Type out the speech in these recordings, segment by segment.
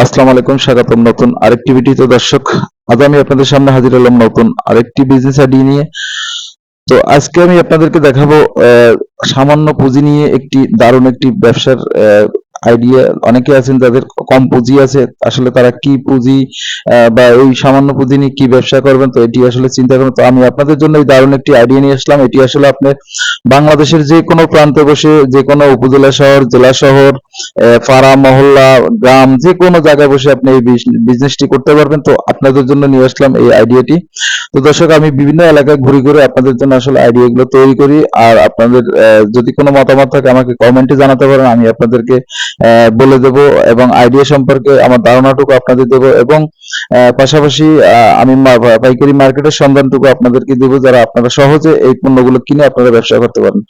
আসসালামু আলাইকুম, স্বাগতম নতুন আরেকটি ভিডিওতে দর্শক। আজ আমি আপনাদের সামনে হাজির হলাম নতুন আরেকটি বিজনেস আইডিয়া নিয়ে। তো আজকে আমি আপনাদেরকে দেখাবো সামান্য পুঁজি নিয়ে একটি দারুণ একটি ব্যবসার আইডিয়া অনেকে আছেন যাদের কম পুঁজি আছে, আসলে তারা কি পুঁজি বা এই সামান্য পুঁজি নিয়ে কি ব্যবসা করবেন, তো এটি আসলে চিন্তা করবেন। তো আমি আপনাদের জন্য এই দারুণ একটি আইডিয়া নিয়ে আসলাম। এটি আসলে আপনি বাংলাদেশের যে কোনো প্রান্তে বসে, যে কোনো উপজেলা শহর, জেলা শহর পাড়া, মহল্লা, গ্রাম, যে কোনো জায়গায় বসে আপনি এই বিজনেসটি করতে পারবেন। তো আপনাদের জন্য নিয়ে আসলাম এই আইডিয়াটি তো দর্শক, আমি বিভিন্ন এলাকায় ঘুরে ঘুরে আপনাদের জন্য আসলে আইডিয়া গুলো তৈরি করি। আর আপনাদের যদি কোনো মতামত থাকে, আমাকে কমেন্টে জানাতে পারেন। আমি আপনাদেরকে বলে দেব এবং আইডিয়া সম্পর্কে আমার ধারণাটুকু আপনাদের দেব এবং পাশাপাশি আমি পাইকারি মার্কেটের সন্ধানটুকু আপনাদেরকে দেব যারা আপনারা সহজে এই পণ্যগুলো কিনে আপনারা ব্যবসা করতে পারেন।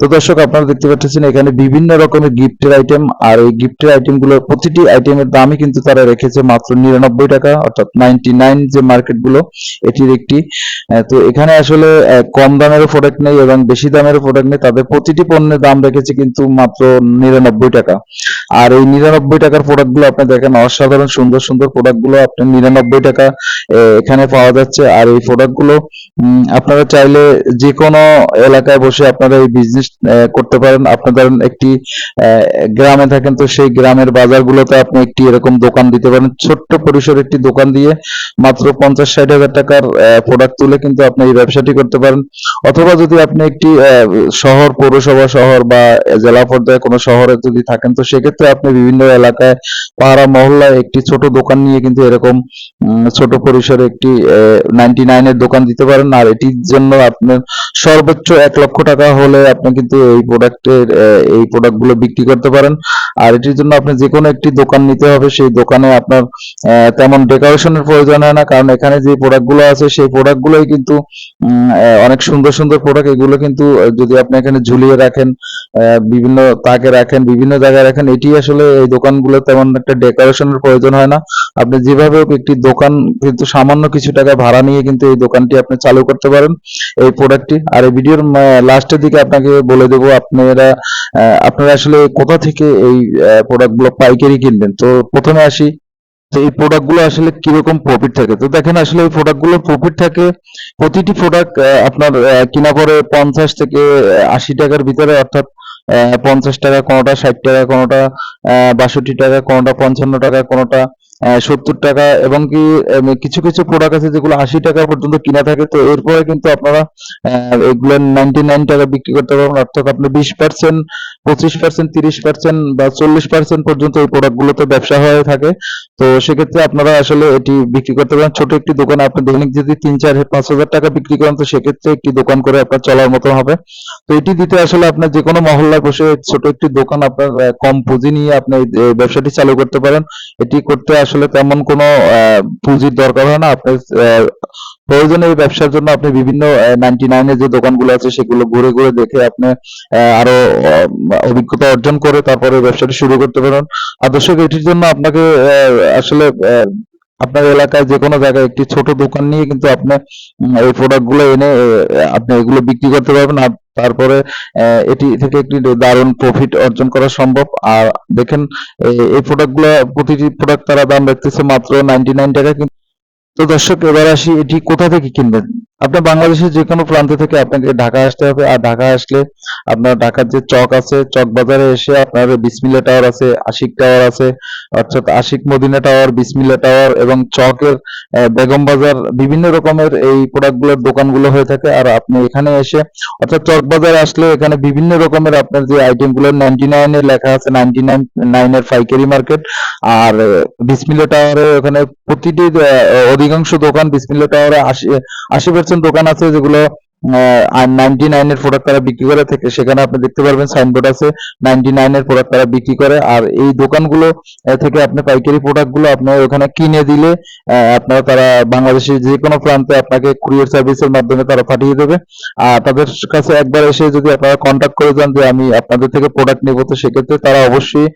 তো দর্শক, আপনারা দেখতে পাচ্ছেন এখানে বিভিন্ন রকমের গিফটের আইটেম আর এই গিফটের আইটেমগুলো প্রতিটি আইটেমের দামই কিন্তু তারা রেখেছে মাত্র নিরানব্বই টাকা, অর্থাৎ নাইনটি নাইন যে মার্কেটগুলো, এটির একটি। তো এখানে আসলে কম দামের প্রোডাক্ট নেই এবং বেশি দামের প্রোডাক্ট নেই, তাদের প্রতিটি পণ্যের দাম রেখেছে কিন্তু মাত্র নিরানব্বই টাকা। আর এই নিরানব্বই টাকার প্রোডাক্টগুলো আপনি দেখেন, অসাধারণ সুন্দর সুন্দর প্রোডাক্টগুলো আপনি নিরানব্বই টাকা এখানে পাওয়া যাচ্ছে। আর এই প্রোডাক্টগুলো আপনারা চাইলে যে কোনো এলাকায় বসে আপনারা এই বিজনেস করতে পারেন। আপনার ধরেন একটি গ্রামে থাকেন, তো সেই গ্রামের বাজারগুলোতে আপনি একটি এরকম দোকান দিতে পারেন। ছোট্ট পরিসর একটি দোকান দিয়ে মাত্র পঞ্চাশ ষাট হাজার টাকার প্রোডাক্ট তুলে কিন্তু আপনি এই ব্যবসাটি করতে পারেন। অথবা যদি আপনি একটি শহর, পৌরসভা শহর বা জেলা পর্যায়ে কোনো শহরে যদি থাকেন, তো সেক্ষেত্রে আপনি বিভিন্ন এলাকায়, পাড়া, মহল্লায় একটি ছোট দোকান নিয়ে কিন্তু এরকম ছোট পরিসরে একটি নাইনটি নাইনের দোকান দিতে পারেন। আর এটির জন্য আপনার সর্বোচ্চ এক লক্ষ টাকা হলে আপনি কিন্তু এই প্রোডাক্টের এই প্রোডাক্টগুলো বিক্রি করতে পারেন। আর এটির জন্য আপনি যে কোনো একটি দোকান নিতে হবে, সেই দোকানে আপনার তেমন ডেকোরেশনের প্রয়োজন হয় না। কারণ এখানে যে প্রোডাক্টগুলো আছে, সেই প্রোডাক্ট গুলোই কিন্তু অনেক সুন্দর সুন্দর প্রোডাক্ট এগুলো কিন্তু, যদি আপনি এখানে ঝুলিয়ে রাখেন বিভিন্ন তাকে রাখেন, বিভিন্ন জায়গায় রাখেন এটি আসলে এই দোকানগুলো তেমন একটা ডেকোরেশনের প্রয়োজন হয় না। আপনি যেভাবে একটি দোকান, কিন্তু সামান্য কিছু টাকা ভাড়া নিয়ে কিন্তু এই দোকানটি আপনি চালু করতে পারেন এই প্রোডাক্টটি আর এই ভিডিওর লাস্টের দিকে আপনাকে বলে দেবো, আপনারা আপনারা আসলে কোথা থেকে এই প্রোডাক্টগুলো পাইকারি কিনবেন? তো প্রথমে আসি তো এই প্রোডাক্টগুলো আসলে কীরকম প্রফিট থাকে? তো দেখেন, আসলে এই প্রোডাক্টগুলোর প্রফিট থাকে, প্রতিটি প্রোডাক্ট আপনার কিনা পরে পঞ্চাশ থেকে আশি টাকার ভিতরে, অর্থাৎ পঞ্চাশ টাকা কোনোটা ষাট টাকা কোনোটা বাষট্টি টাকা কোনোটা পঞ্চান্ন টাকা কোনোটা। সত্তর টাকা এবং কি কিছু কিছু প্রোডাক্ট আছে যেগুলো আশি টাকা পর্যন্ত কিনা থাকে। তো এরপরে কিন্তু আপনারা এগুলো নাইনটি নাইন টাকা বিক্রি করতে পারবেন। অর্থাৎ আপনি বিশ পার্সেন্ট পঁচিশ পার্সেন্ট তিরিশ পার্সেন্ট বা চল্লিশ পার্সেন্ট পর্যন্ত এই প্রোডাক্ট গুলোতে ব্যবসা হয়ে থাকে। তো সেক্ষেত্রে আপনারা আসলে এটি বিক্রি করতে পারেন। ছোট একটি দোকানে, আপনি দৈনিক যদি তিন, চার, পাঁচ হাজার টাকা বিক্রি করেন, তো সেক্ষেত্রে একটি দোকান করে আপনার চলার মতো হবে। তো এটি দিতে আসলে আপনার যে কোনো মহল্লায় বসে ছোট একটি দোকান আপনার কম পুঁজি নিয়ে আপনি ব্যবসাটি চালু করতে পারেন। এটি করতে আসলে তেমন কোনো পুঁজির দরকার হয় না। আপনি প্রয়োজনে এই ব্যবসার জন্য আপনি বিভিন্ন নাইনটি নাইনের যে দোকানগুলো আছে সেগুলো ঘুরে ঘুরে দেখে আপনি আরও অভিজ্ঞতা অর্জন করে তারপরে ব্যবসাটি শুরু করতে পারেন। আর দর্শক, এটির জন্য আপনাকে আসলে আপনার এলাকায় যে কোনো জায়গায় একটি ছোট দোকান নিয়ে কিন্তু আপনি এই প্রোডাক্টগুলো এনে আপনি এগুলো বিক্রি করতে পারবেন। তারপরে এটি থেকে একটি দারুণ প্রফিট অর্জন করা সম্ভব। আর দেখেন এই- প্রোডাক্টগুলো প্রোডাক্টগুলো, প্রতিটি প্রোডাক্ট তারা দাম রাখতেছে মাত্র নাইনটি নাইন টাকা। তো দর্শক, এবার আসি এটি কোথা থেকে কিনবেন? আপনার বাংলাদেশের যে কোনো প্রান্ত থেকে আপনাকে ঢাকা আসতে হবে। আর ঢাকা আসলে আপনার ঢাকার যে চক আছে, চক বাজারে এসে আপনার বিসমিল্লা টাওয়ার আছে, আশিক টাওয়ার আছে, অর্থাৎ আশিক মদিনা টাওয়ার, বিসমিল্লা টাওয়ার এবং চকের বেগম বাজার বিভিন্ন রকমের এই প্রোডাক্টগুলোর দোকানগুলো হয়ে থাকে। আর আপনি এখানে এসে, অর্থাৎ চক বাজার আসলে এখানে বিভিন্ন রকমের আপনার যে আইটেমগুলো নাইনটি নাইনের লেখা আছে নাইনটি নাইন নাইনের পাইকারি মার্কেট। আর বিসমিল্লা টাওয়ারে ওখানে প্রতিটি অধিকাংশ দোকান বিসমিল্লা টাওয়ারে আশি আশি পার্সেন্ট দোকান আছে যেগুলো নাইনটি নাইনের প্রোডাক্ট তারা বিক্রি করে থেকে, সেখানে আপনি দেখতে পারবেন সাইনবোর্ড আছে নাইনটি নাইনের প্রোডাক্ট তারা বিক্রি করে। আর এই দোকানগুলো থেকে আপনি পাইকারি প্রোডাক্টগুলো আপনি ওখানে কিনে দিলে আপনারা তারা বাংলাদেশের যে কোনো প্রান্তে আপনাকে কুরিয়ার সার্ভিসের মাধ্যমে তারা পাঠিয়ে দেবে। আর তাদের কাছে একবার এসে যদি আপনারা কন্ট্যাক্ট করে যান যে আমি আপনাদের থেকে প্রোডাক্ট নেব, তো সেক্ষেত্রে তারা অবশ্যই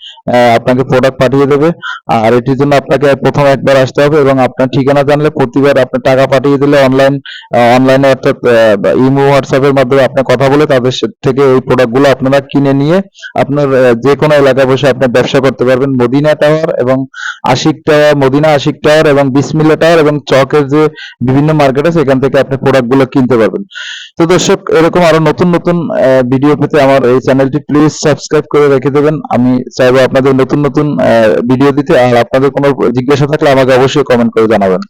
আপনাকে প্রোডাক্ট পাঠিয়ে দেবে। আর এটির জন্য আপনাকে প্রথম একবার আসতে হবে এবং আপনার ঠিকানা জানলে প্রতিবার আপনার টাকা পাঠিয়ে দিলে অনলাইন অনলাইনে অর্থাৎ ইমো হোয়াটসঅ্যাপের মাধ্যমে আপনি কথা বলে তাদের থেকে এই প্রোডাক্টগুলো আপনারা কিনে নিয়ে আপনার যে কোনো এলাকায় বসে আপনি ব্যবসা করতে পারবেন। মদিনা টাওয়ার এবং আশিক টাওয়ার মদিনা আশিক টাওয়ার এবং বিসমিল্লা টাওয়ার এবং চকের যে বিভিন্ন মার্কেট আছে, এখান থেকে আপনি প্রোডাক্টগুলো কিনতে পারবেন। তো দর্শক, এরকম আরও নতুন নতুন ভিডিও পেতে আমার এই চ্যানেলটি প্লিজ সাবস্ক্রাইব করে রেখে দেবেন। আমি চাইব আপনাদের নতুন নতুন ভিডিও দিতে। আর আপনাদের কোনো জিজ্ঞাসা থাকলে আমাকে অবশ্যই কমেন্ট করে জানাবেন।